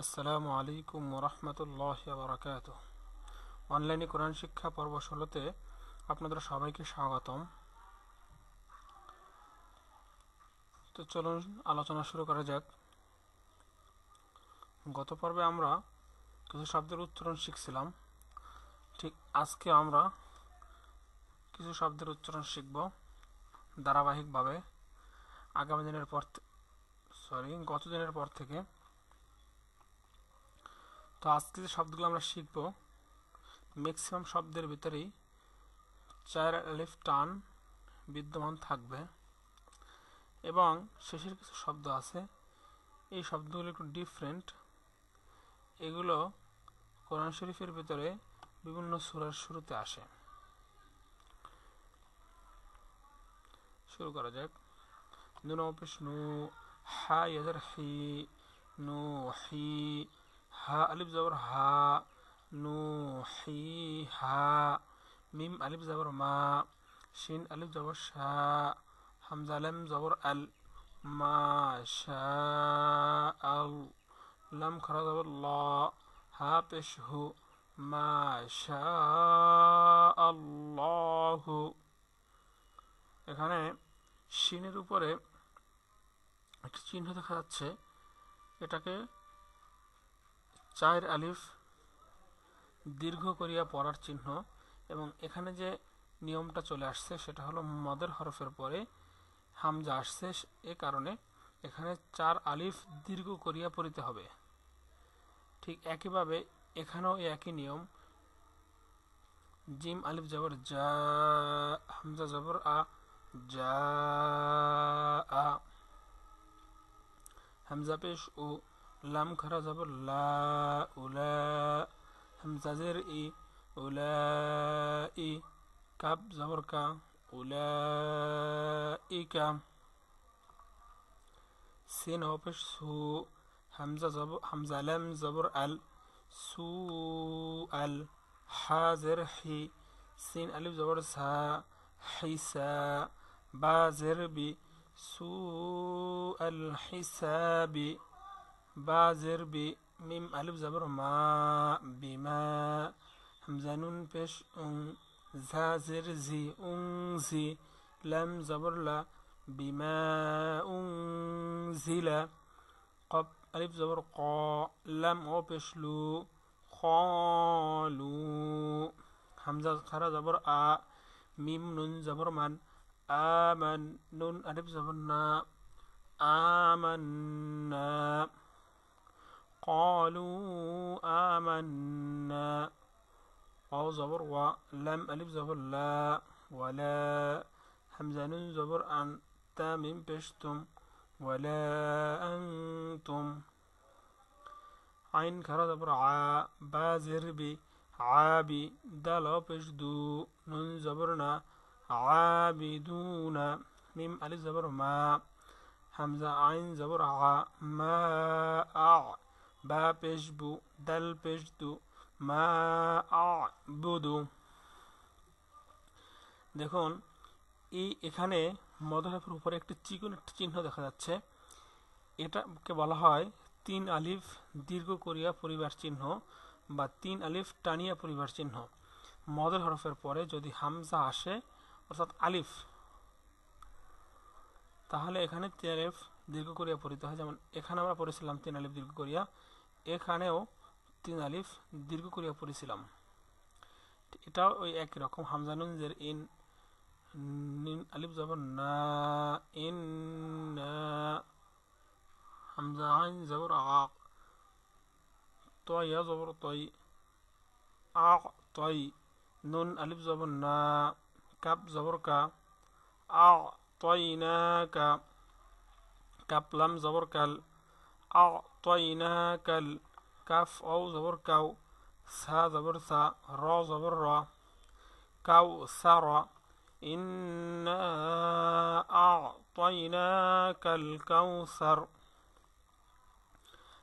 আসসালামু আলাইকুম ওরহমতুল্লাহ বারাকাত অনলাইনে কোরআন শিক্ষা পর্ব ষোলোতে আপনাদের সবাইকে স্বাগতম। তো চলুন আলোচনা শুরু করা যাক। গত পর্বে আমরা কিছু শব্দের উচ্চারণ শিখছিলাম। ঠিক আজকে আমরা কিছু শব্দের উচ্চারণ শিখব ধারাবাহিকভাবে। আগামী দিনের পর সরি গত দিনের পর থেকে তো আজকে যে শব্দগুলো আমরা শিখব ম্যাক্সিমাম শব্দের ভিতরেই চার আলিফ টান বিদ্যমান থাকবে এবং শেষের কিছু শব্দ আছে। এই শব্দগুলো একটু ডিফারেন্ট এগুলো কোরআন শরীফের ভিতরে বিভিন্ন সুরার শুরুতে আসে। শুরু করা যাক। নুন অফিস নু, হা ইয়াজার হি, নু হি হা আলিফ জবর হা নু হি হা মিম আলিফ জবর মা শিন আলিফ জবর শা হামজা জবর আল মা শা আল লাম খরা জবর ল হা পেশ হু মা শা আল্লাহু এখানে শিনের উপরে একটি চিহ্ন দেখা যাচ্ছে। এটাকে চায়ের আলিফ দীর্ঘ করিয়া পড়ার চিহ্ন এবং এখানে যে নিয়মটা চলে আসছে সেটা হলো মদের হরফের পরে হামজা আসছে এ কারণে এখানে চার আলিফ দীর্ঘ করিয়া পড়িতে হবে। ঠিক একইভাবে এখানেও একই নিয়ম। জিম আলিফ জবর যা হামজা জবর আ যা আ। হামজা পেশ ও لام خرا زبر لا أولا همزة زر إي أولئي كاب زبر كا اولا اي كا. سين وبش سو. همزة زبر همزة لام زبر ال. سو ال. حازر حي. سين ألف زبر سا. حسا بازر بي. سوء الحساب بازر بي ميم ألف زبر ما بما همزانون نون أن زازر زي أنزي لم زبر لا بما أنزل قب ألف زبر قا لم أو بيش لو قالوا همزة خرا زبر آ ميم نون زبر من آمن نون ألف زبر نا آمنا قالوا آمنا. واو زبر و لم ألف زبر لا ولا همزة نون زبر أن تامين بشتم ولا أنتم. عين كرا زبر ع بازر بي عابي دال بشدو نون زبرنا عابدون ميم ألف زبر ما. همزة عين زبر ع ما أع. বা পেশবু মা বুদু দেখুন, এই এখানে মদহাফের উপরে একটি চিকন চিহ্ন দেখা যাচ্ছে। এটাকে বলা হয় তিন আলিফ দীর্ঘ করিয়া পরিবার চিহ্ন বা তিন আলিফ টানিয়া পরিবার চিহ্ন। মদের হরফের পরে যদি হামজা আসে, অর্থাৎ আলিফ, তাহলে এখানে তিন আলিফ দীর্ঘ করিয়া পড়িতে হয়। যেমন, এখানে আমরা পড়েছিলাম তিন আলিফ দীর্ঘ করিয়া এখানেও তিন আলিফ দীর্ঘ করিয়া পড়েছিলাম। এটাও ওই একই রকম। হামজানুনজের ইন, নিন আলিফ জবর না, ইন হামজা জবর আক তয়া জবর তই আক তই নুন আলিফ জবর না, কাপ জবর কা আক তই না কা কাপলাম জবর কাল أعطيناك الكاف أو زبر كاو سا زبر سا را زبر را كاو سرا إنا أعطيناك الكوثر.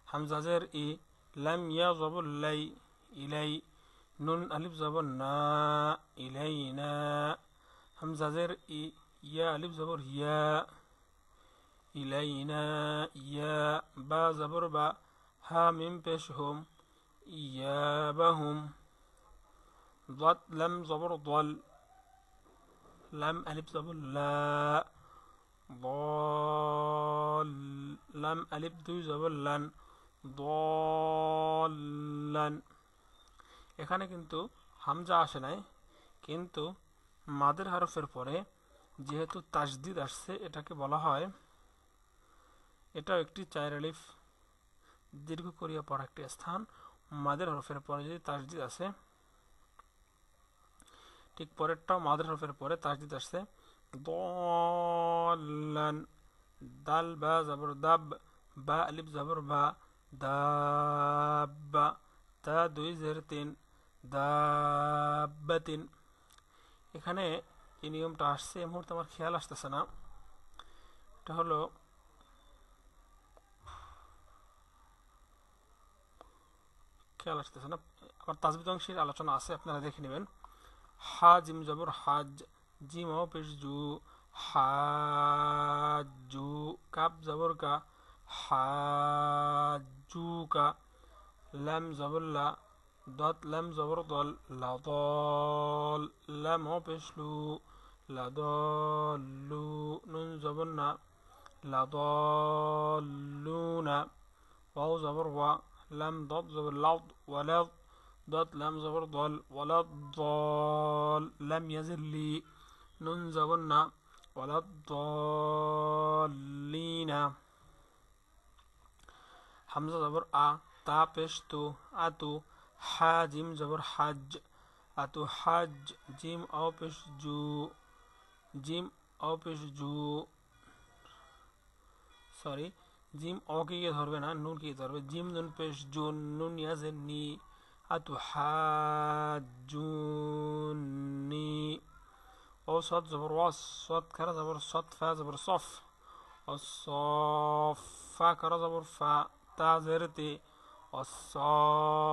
حمزة زر إي لم يزبر لي إلي. نون ألف زبر نا إلينا. حمزة زر إي يا ألف زبر يا. إلينا يا با زبر با হা মিম পেশ হুম ইয়াবাহুম ضاد لم زبر ضل لم ألف زبر لا ضال لم ألف দুই জবর লান দলান এখানে কিন্তু হামজা আসে নাই কিন্তু মাদের হরফের পরে যেহেতু তাজদিদ আসছে এটাকে বলা হয় এটাও একটি চায়ের আলিফ। দীর্ঘ করিয়া পড়া একটি স্থান। মাদের হরফের পরে যদি তাজদিদ আসে, ঠিক পরেরটাও মাদের হরফের পরে তাজদিদ আসছে দাল, বা, জবর, দাব, বা, আলিফ, জবর, বা দাব্বা তা দুই জের তিন দাব্বাতিন এখানে এই নিয়মটা আসছে। এই মুহূর্তে আমার খেয়াল আসতেছে না। এটা হলো খেয়াল আসতেছে না আবার তাজবিদ অংশের আলোচনা আছে আপনারা দেখে নেবেন হা জিম জবর হাজ জিম ও পেশ জু হাজু কাপ জবর কা হাজুকা লাম জবর লা দত লাম জবর দল লাদল লাম ও পেশ লু লাদলু নুন জবর না লাদলুনা ওয়াও জবর ওয়া لم ضد زبر لض ولا ضد لم زبر ضل ولا ضال لم يزل لي نون زبرنا ولا الضالين حمزة زبر آ تا پیش تو آتو حا جیم زبر حج آتو حج جيم آو بش جو جيم آو بش جو سوري. জিম অ কে গিয়ে ধরবে না নুন কে ধরবে জিম নুন পেশ জুন নুন ইয়াজের নি أتحاجوني أو صاد زبر واس صاد كرا زبر صاد فا زبر صف الصف فا كرا زبر فا تا زرتي الصفات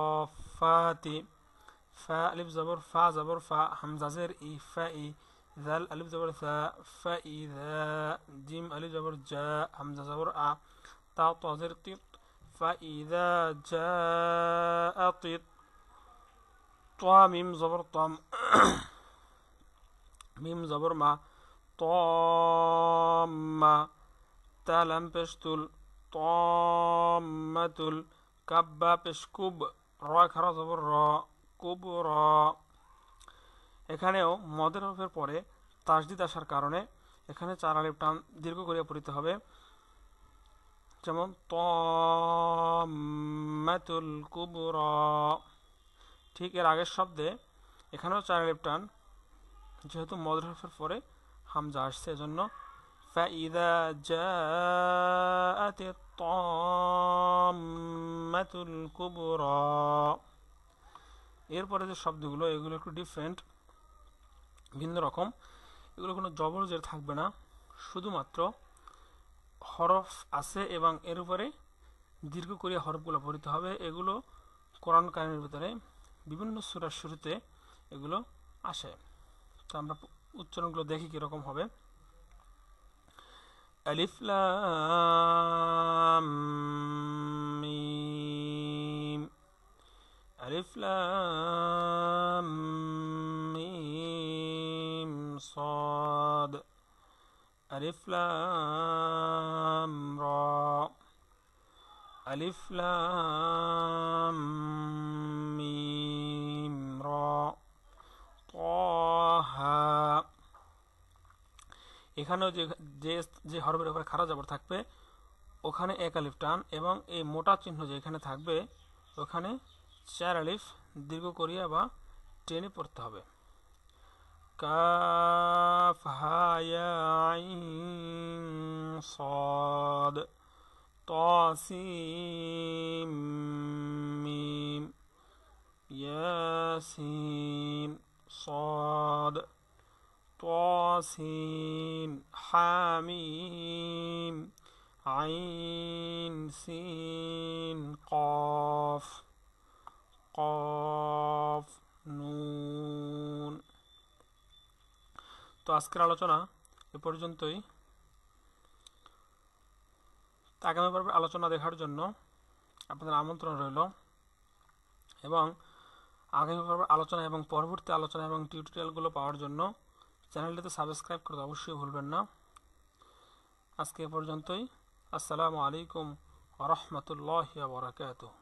فا ألف زبر فا زبر فا همزة زر إي فا إي ذال ألف زبر ثا فإذا جيم ألف زبر جاء همزة زبر أ تاء تعذر طيط فإذا جاء طيط طا ميم زبر طم ميم زبر ما طامة تا لم بشتل طامة كبا بشكوب را كرا زبر را كبرى এখানেও মদের হরফের পরে তাসদিদ আসার কারণে এখানে চার আলিফ টান দীর্ঘ করিয়া পড়িতে হবে যেমন তমাতুল কুবরা ঠিক এর আগের শব্দে এখানেও চার আলিফ টান যেহেতু মদের হরফের পরে হামজা আসছে এজন্য فإذا جاءت الطامة الكبرى এরপরে যে শব্দগুলো এগুলো একটু ডিফারেন্ট ভিন্ন রকম। এগুলো কোনো জবরজের থাকবে না। শুধুমাত্র হরফ আছে এবং এর উপরে দীর্ঘ করে হরফগুলো পড়িতে হবে। এগুলো কোরআন কাহিনীর ভিতরে বিভিন্ন সুরার শুরুতে এগুলো আসে। তো আমরা উচ্চারণগুলো দেখি কীরকম হবে। আলিফলা صاد ألف لام را ألف لام ميم را طه এখানেও যে যে যে হরফের উপরে খারা জবর থাকবে ওখানে এক আলিফ টান এবং এই মোটা চিহ্ন যে এখানে থাকবে ওখানে চার আলিফ দীর্ঘ করিয়া বা টেনে পড়তে হবে كافها يا عين صاد. طاسيم ميم. ياسين صاد. طاسين حاميم عين سين قاف. قاف نون. তো আজকের আলোচনা এ পর্যন্তই। আগামী পর্বে আলোচনা দেখার জন্য আপনাদের আমন্ত্রণ রইল। এবং আগামী পর্ব আলোচনা এবং পরবর্তী আলোচনা এবং টিউটোরিয়ালগুলো পাওয়ার জন্য চ্যানেলটিতে সাবস্ক্রাইব করতে অবশ্যই ভুলবেন না। আজকে এ পর্যন্তই। আসসালামু আলাইকুম ওরহমতুল্লাহ বরাকাতুহ।